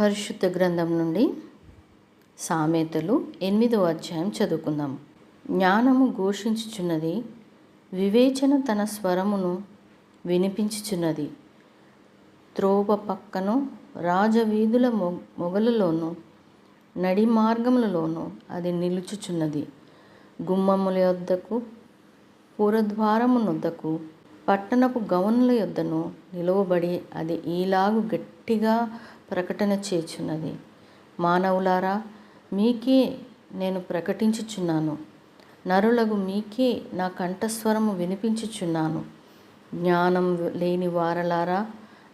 పరిశుద్ధ గ్రంథం నుండి సామెతలు ఎనిమిదో అధ్యాయం చదువుకుందాం. జ్ఞానము ఘోషించుచున్నది వివేచన తన స్వరమును వినిపించుచున్నది. త్రోవ పక్కను రాజవీధుల మొ మొగలులోను నడి మార్గములలోను అది నిలుచుచున్నది. గుమ్మముల యొద్దకు పురద్వారమునొద్దకు పట్టణపు గవనుల యొద్దను నిలువబడి అది ఈలాగు గట్టిగా ప్రకటన చేచున్నది మానవులారా మీకే నేను ప్రకటించుచున్నాను. నరులకు మీకే నా కంఠస్వరము వినిపించుచున్నాను. జ్ఞానం లేని వారలారా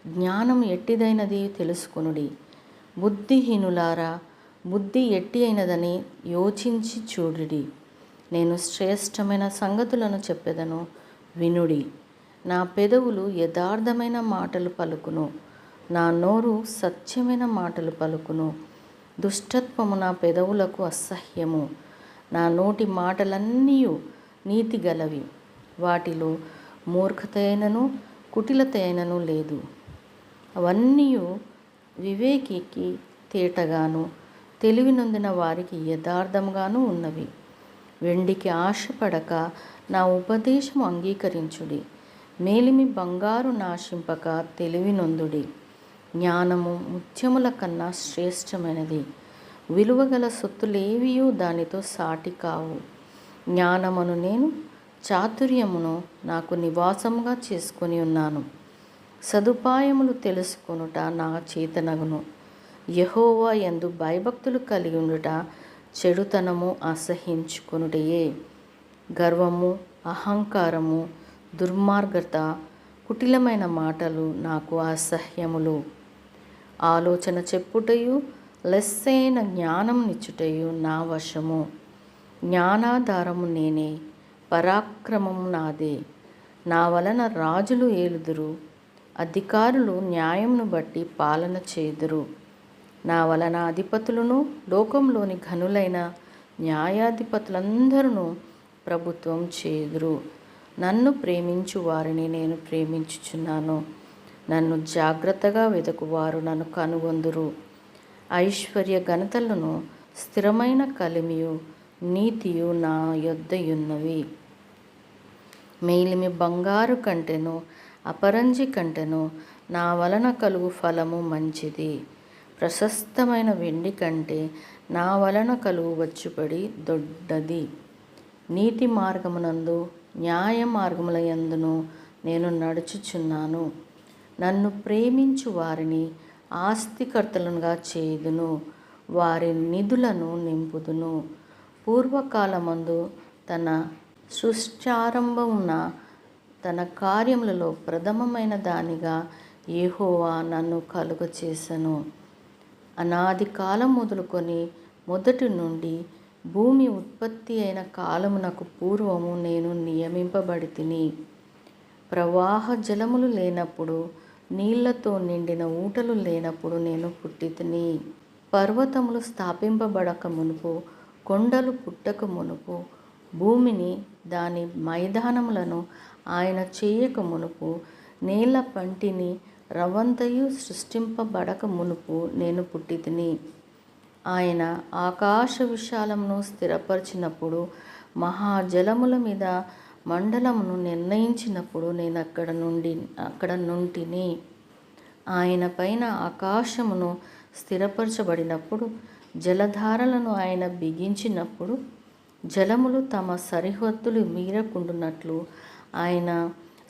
జ్ఞానం ఎట్టిదైనది తెలుసుకొనుడి. బుద్ధిహీనులారా బుద్ధి ఎట్టి అయినదని యోచించి చూడుడి. నేను శ్రేష్టమైన సంగతులను చెప్పెదను వినుడి. నా పెదవులు యథార్థమైన మాటలు పలుకును. నా నోరు సత్యమైన మాటలు పలుకును. దుష్టత్వము నా పెదవులకు అసహ్యము. నా నోటి మాటలన్నీ నీతి గలవి. వాటిలో మూర్ఖతైనను అయినను లేదు. అవన్నీ వివేకికి తేటగాను తెలివి నొందిన వారికి యథార్థంగాను ఉన్నవి. వెండికి ఆశపడక నా ఉపదేశము అంగీకరించుడి. మేలిమి బంగారు నాశింపక తెలివి నొందుడి జ్ఞానము ముత్యముల కన్నా శ్రేష్టమైనది. విలువగల సొత్తులేవియూ దానితో సాటి కావు. జ్ఞానమును నేను చాతుర్యమును నాకు నివాసముగా చేసుకొని ఉన్నాను. సదుపాయములు తెలుసుకొనుట నా చేతనగును. యహోవా ఎందు భయభక్తులు కలిగి ఉండుట చెడుతనము అసహించుకొనుటయే గర్వము అహంకారము దుర్మార్గత కుటిలమైన మాటలు నాకు అసహ్యములు. ఆలోచన చెప్పుటయు లెస్సైన జ్ఞానం నిచ్చుటయు నా వశము. జ్ఞానాధారము నేనే పరాక్రమము నాదే. నా వలన రాజులు ఏలుదురు అధికారులు న్యాయంను బట్టి పాలన చేదురు. నా వలన అధిపతులను లోకంలోని ఘనులైన న్యాయాధిపతులందరూ ప్రభుత్వం చేదురు. నన్ను ప్రేమించు వారిని నేను ప్రేమించుచున్నాను. నన్ను జాగ్రత్తగా వెతుకువారు నన్ను కనుగొందురు. ఐశ్వర్య ఘనతలను స్థిరమైన కలిమియు నీతియు నా యొద్దయున్నవి. మేలిమి బంగారు కంటెను అపరంజి కంటెను నా వలన కలుగు ఫలము మంచిది. ప్రశస్తమైన వెండి కంటే నా వలన కలుగు వచ్చుబడి దొడ్డది. నీతి మార్గమునందు న్యాయ మార్గముల యందును నేను నడుచుచున్నాను. నన్ను ప్రేమించు వారిని ఆస్తికర్తలుగా చేయుదును వారి నిధులను నింపుదును. పూర్వకాలమందు తన సృష్టారంభమున తన కార్యములలో ప్రథమమైన దానిగా ఏహోవా నన్ను కలుగచేసెను. అనాది కాలం మొదలుకొని మొదటి నుండి భూమి ఉత్పత్తి అయిన కాలమునకు పూర్వము నేను నియమింపబడి తిని ప్రవాహ జలములు లేనప్పుడు నీళ్ళతో నిండిన ఊటలు లేనప్పుడు నేను పుట్టితిని. పర్వతములు స్థాపింపబడక మునుపు కొండలు పుట్టక మునుపు భూమిని దాని మైదానములను ఆయన చేయక మునుపు నేల పంటిని రవంతయు సృష్టింపబడక మునుపు నేను పుట్టితిని. ఆయన ఆకాశ విశాలమును స్థిరపరిచినప్పుడు మహాజలముల మీద మండలమును నిర్ణయించినప్పుడు నేను అక్కడ నుండి అక్కడ నుంటిని ఆయన పైన ఆకాశమును స్థిరపరచబడినప్పుడు జలధారలను ఆయన బిగించినప్పుడు జలములు తమ సరిహద్దులు మీరకుండునట్లు ఆయన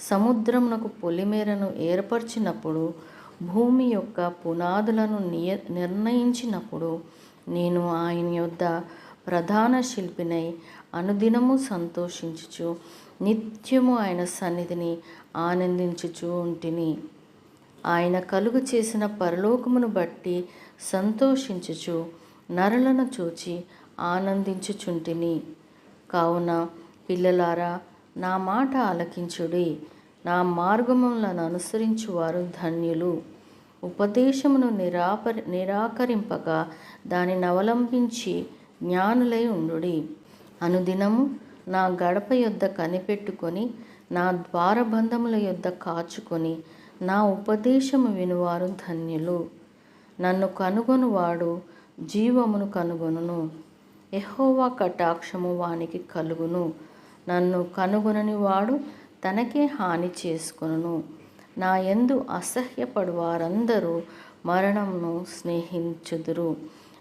సముద్రమునకు పొలిమేరను ఏర్పరిచినప్పుడు భూమి యొక్క పునాదులను నియ నిర్ణయించినప్పుడు నేను ఆయన యొద్ద ప్రధాన శిల్పినై అనుదినము సంతోషించుచు నిత్యము ఆయన సన్నిధిని ఆనందించుచూ ఉంటిని. ఆయన కలుగు చేసిన పరలోకమును బట్టి సంతోషించుచు నరులను చూచి ఆనందించుచుంటిని. కావున పిల్లలారా నా మాట ఆలకించుడి. నా మార్గములను అనుసరించువారు ధన్యులు. ఉపదేశమును నిరాపరి నిరాకరింపగా దానిని అవలంబించి జ్ఞానులై ఉండుడి. అనుదినము నా గడప యొద్ద కనిపెట్టుకొని నా ద్వారబంధముల యొద్ద కాచుకొని నా ఉపదేశము వినువారు ధన్యులు. నన్ను కనుగొనువాడు జీవమును కనుగొనును. ఎహోవా కటాక్షము వానికి కలుగును. నన్ను కనుగొనని వాడు తనకే హాని చేసుకొనును. నా ఎందు అసహ్యపడు వారందరూ మరణమును స్నేహించుదురు.